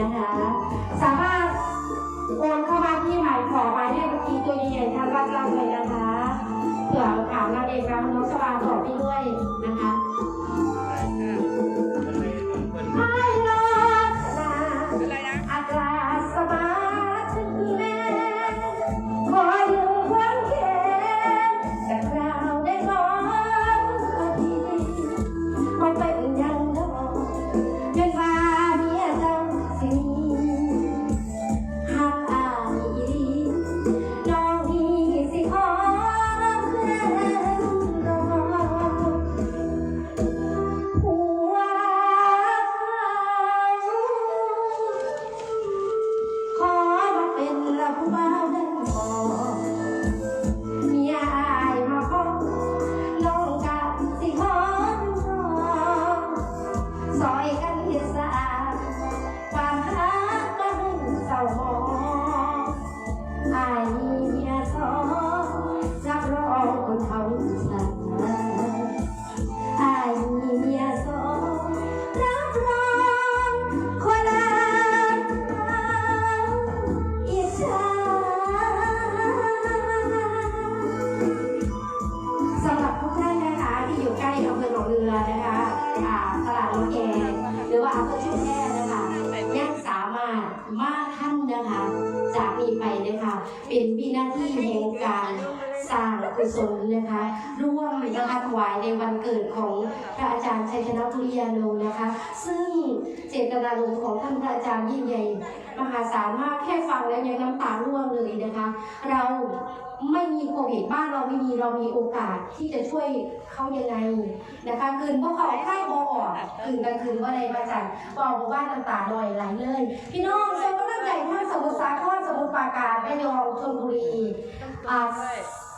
นะคะ สามารถโอนเข้ามาที่หมายขอหมายเลขบัญชีตัวใหญ่ๆทางบ้านเราเลยนะคะเผื่อถามนางเอกเราน้องสวาขอบพี่ด้วย เป็นวินาทีแห่งการสร้างกุศลนะคะร่วมนะคะถวายในวันเกิดของพระอาจารย์ชัยชนะธุริยาโนนะคะ ซึ่งเจตนารมณ์ของท่านพระอาจารย์ยิ่งใหญ่มหาศาลมากแค่ฟังแล้วยังน้ำตาร่วงเลยนะคะ เราไม่มีโควิดบ้านเราไม่มีเรามีโอกาสที่จะช่วยเขายังไงนะคะคืนพวกเขาค่ายบอออกคืนกันคืนว่าอะไรมาจากบอกว่าน้ำตาลอยไหลเลย พี่น้องเชิญกำลังใจท่านสมุทรสาคร มุทรปราการแม่ยองชลบุรีอ่า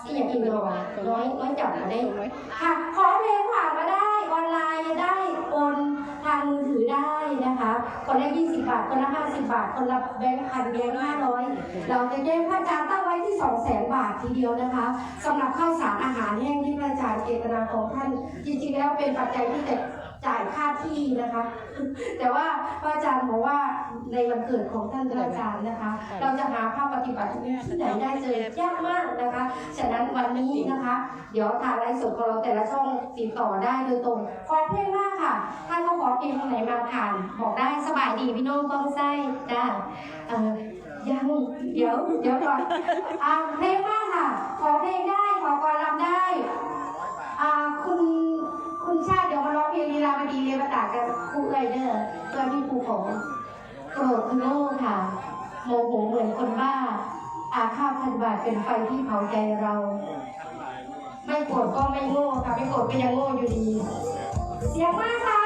ที่อย่างอินโดน้อยน้อยจับมาได้ค่ะขอเพลงผ่านมาได้ออนไลน์ได้โอนทางมือถือได้นะคะ คนละ20 บาท คนละ50 บาท คนละแบงค์พันแบงค์ห้าร้อยเราจะแจ้งพระอาจารย์ตั้งไว้ ที่2 0 0 0 0 0บาททีเดียวนะคะสำหรับข้าวสารอาหารแห้งที่พระอาจารย์เจตนาของท่าน จริงๆแล้วเป็นปัจจัยที่จะจ่ายค่าที่นะคะ แต่ว่าพระอาจารย์บอกว่าในวันเกิดของท่านพระอาจารย์นะคะ เราจะหาภาพปฏิบัติที่ไหนได้เจอยากมากนะคะ ฉะนั้นวันนี้นะคะ เดี๋ยวทางไลฟ์สดของเราแต่ละช่องติดต่อได้โดยตรง ขอเพลงมากค่ะ ถ้าเขาขอเพลงตรงไหนมาผ่าน บอกได้สบายดีพี่น้องต้องไส้จ้าเออ ยังเดี๋ยวเดี๋ยวก่อนอ่าเพลงมากค่ะ ขอเพลงได้ ขอกรำได้อ่าคุณคุณชาติเดี๋ยวมาร้องเพลงลีลาวดีเรียบตากับครูเอยเดอเพื่อพี่ครูของโกรธโง่ค่ะโมโหเหมือนคนบ้า อาฆาตพันบาทเป็นไฟที่เผาใจเรา ไม่โกรธก็ไม่โง่ค่ะไม่โกรธก็ยังโง่อยู่ดีเสียงมากค่ะ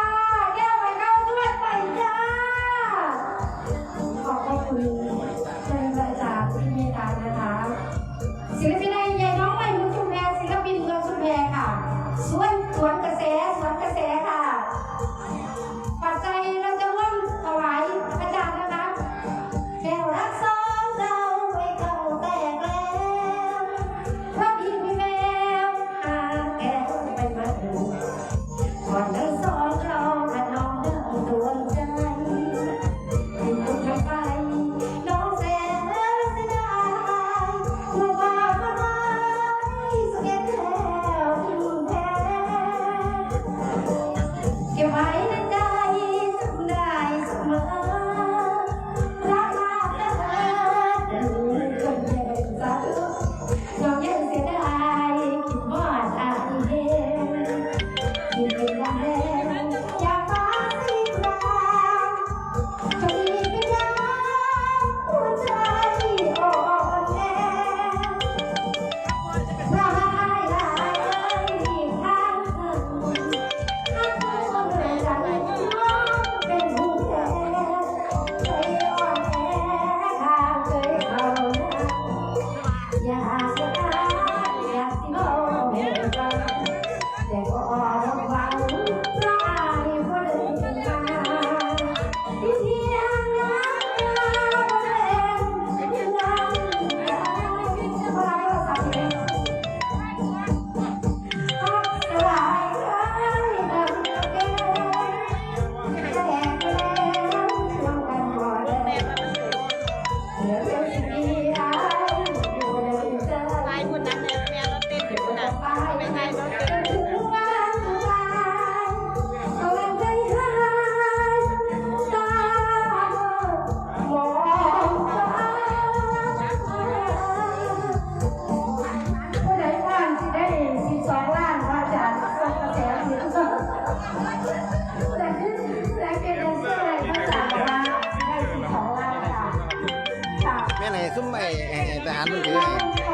ซุ้มไอ้ไอ้ไอ้ทหารมันถือไอ้ถวาย